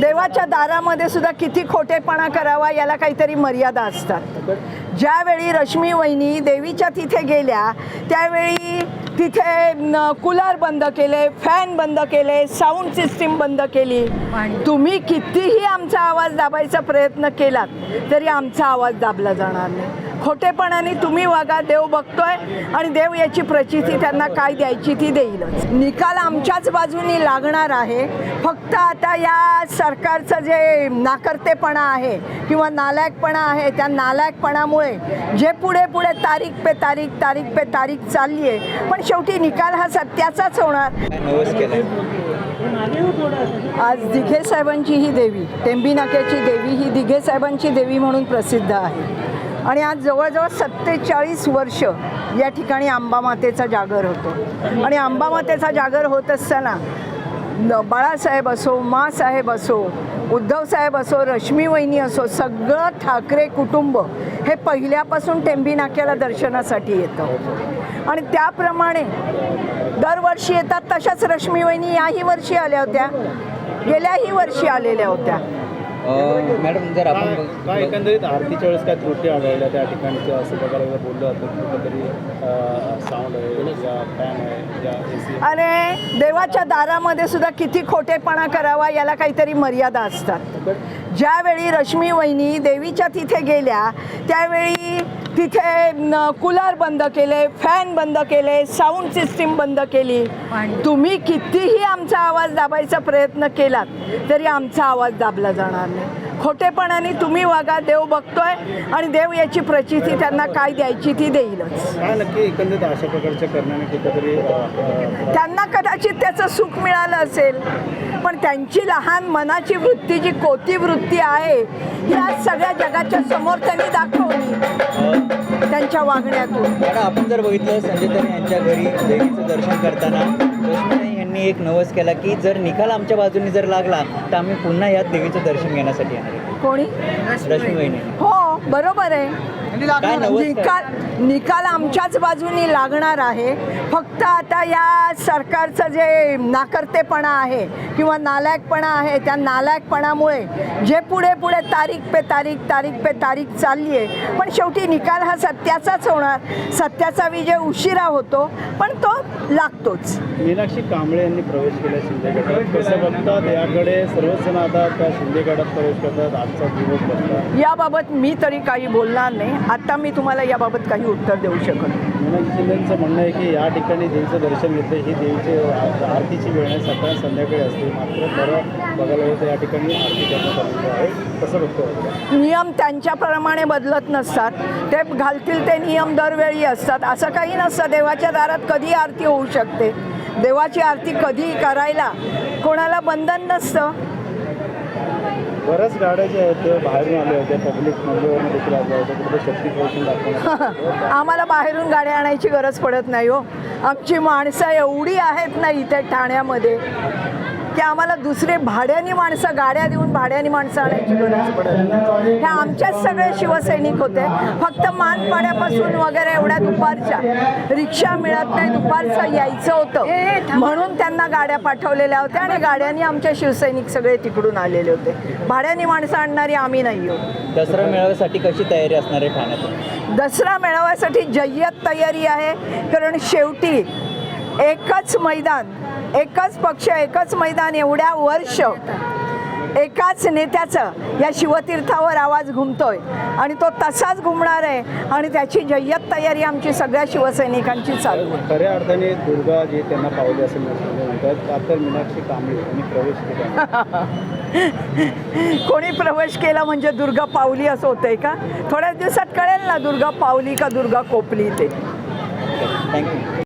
देवाच्या दारामध्ये सुद्धा किती खोटेपणा करावा याला काहीतरी मर्यादा असतात. ज्यावेळी रश्मी वहिनी देवीच्या तिथे गेल्या त्यावेळी तिथे कूलर बंद केले फॅन बंद केले साऊंड सिस्टीम बंद केली. तुम्ही कितीही आमचा आवाज दाबायचा प्रयत्न केलात तरी आमचा आवाज दाबला जाणार नाही. खोटेपणाने तुम्ही वागा देव बघतोय आणि देव याची प्रचिती त्यांना काय द्यायची ती देईलच. निकाल आमच्याच बाजूनी लागणार आहे. फक्त आता या सरकारचं जे नाकर्तेपणा आहे किंवा नालायकपणा आहे त्या नालायकपणामुळे जे पुढे पुढे तारीख पे तारीख तारीख पे तारीख चालली आहे पण शेवटी निकाल हा सत्याचाच होणार. आज दिघे साहेबांची ही देवी टेंबी नाक्याची देवी ही दिघे साहेबांची देवी म्हणून प्रसिद्ध आहे. आणि आज जवळजवळ सत्तेचाळीस वर्ष या ठिकाणी अंबामातेचा जागर होतो. आणि अंबामातेचा जागर होत असताना बाळासाहेब असो मासाहेब असो उद्धव साहेब असो रश्मी वहिनी असो सगळं ठाकरे कुटुंब हे पहिल्यापासून टेंबी नाक्याला दर्शनासाठी येतं. आणि त्याप्रमाणे दरवर्षी येतात तशाच रश्मी वहिनी याही वर्षी आल्या होत्या गेल्याही वर्षी आलेल्या होत्या. मॅडम जर आपण काय एकंदरीत आरतीच्या वेळेस काय त्रुटी आढळल्या त्या ठिकाणचे असं प्रकारे बोललं जातं कुठेतरी साऊंड आहे या फॅन आहे या ए सी अरे देवाच्या दारामध्ये सुद्धा किती खोटेपणा करावा याला काहीतरी मर्यादा असतात. ज्यावेळी रश्मी वहिनी देवीच्या तिथे गेल्या त्यावेळी तिथे कूलर बंद केले फॅन बंद केले साऊंड सिस्टीम बंद केली. तुम्ही कितीही आमचा आवाज दाबायचा प्रयत्न केलात तरी आमचा आवाज दाबला जाणार नाही. खोटेपणाने तुम्ही वागा देव बघतोय आणि देव याची प्रचिती त्यांना काय द्यायची ती देईलच. त्यांना कदाचित त्याचं सुख मिळालं असेल पण त्यांची लहान मनाची वृत्ती जी कोती वृत्ती आहे आज सगळ्या जगाच्या समोर त्यांनी दाखवली. त्यांच्या वागण्यातून. आपण जर बघितलं संजय यांच्या घरी देवीचं दर्शन करताना एक नवस केला की जर निकाल आमच्या बाजूने जर लागला तर आम्ही पुन्हा यात देवीचं दर्शन घेण्यासाठी येणार आहे. कोणी? रश्मी वहिनी हो बरोबर आहे. काय नवस काय? निकाल निकाल आमच्याच बाजूनी लागणार आहे. फक्त आता या सरकारचं जे नाकर्तेपणा आहे किंवा नालायकपणा आहे त्या नालायकपणामुळे जे पुढे पुढे तारीख पे तारीख तारीख पे तारीख चालली आहे पण शेवटी निकाल हा सत्याचाच होणार. सत्याचा विजय उशिरा होतो पण तो लागतोच. मीनाक्षी कांबळे यांनी प्रवेश केला शिंदे गटात. कसं बघतात? याकडे सर्वच जण आता त्या शिंदे गटात प्रवेश करतात. आजचा दिवस बघतात. याबाबत मी तरी काही बोलणार नाही. आता मी तुम्हाला याबाबत काही उत्तर देऊ शकत शिंदेचं म्हणणं आहे की या ठिकाणी देवीचं दर्शन घेते ही देवीची आरतीची वेळ आहे सकाळ संध्याकाळी असते. मात्र बरं बघायला गेलं तर या ठिकाणी आरती करण्यात आलेली आहे. कसं बघतो नियम त्यांच्याप्रमाणे बदलत नसतात. ते घालतील ते नियम दरवेळी असतात. असं काही नसतं. देवाच्या दारात कधी आरती होऊ शकते? देवाची आरती कधी करायला? कोणाला बंधन नसतं. बऱ्याच गाड्या ज्या आहेत त्या बाहेरून आल्या होत्या पब्लिक देखील आल्या होत्या कुठे शक्ती आम्हाला बाहेरून गाड्या आणायची गरज पडत नाही हो. आमची माणसं एवढी आहेत ना इथे ठाण्यामध्ये. की आम्हाला दुसरे भाड्याने माणसं गाड्या देऊन भाड्याने माणसं आणायची गरज पडत नाही. हे आमच्याच सगळे शिवसैनिक होते. फक्त मानपाड्यापासून वगैरे एवढ्या दुपारच्या रिक्षा मिळत नाही दुपारचं यायचं होतं. म्हणून त्यांना गाड्या पाठवलेल्या होत्या आणि गाड्यांनी आमचे शिवसैनिक सगळे तिकडून आलेले होते. भाड्याने माणसं आणणारी आम्ही नाही आहोत. दसरा मेळाव्यासाठी कशी तयारी असणार आहे ठाण्यातून दसरा मेळाव्यासाठी जय्यत तयारी आहे कारण शेवटी एकच मैदान एकच पक्ष एकच मैदान एवढ्या वर्ष एकाच नेत्याचं या शिवतीर्थावर आवाज घुमतोय. आणि तो तसाच घुमणार आहे आणि त्याची जय्यत तयारी आमची सगळ्या शिवसैनिकांची चालू आहे. खऱ्या अर्थाने दुर्गा जे त्यांना पावले असेल म्हणतात. मीनाक्षी कांबळे यांनी प्रवेश केला कोणी प्रवेश केला म्हणजे दुर्गा पावली असं होतंय का? थोड्या दिवसात कळेल ना दुर्गा पावली का दुर्गा कोपली ते. थँक्यू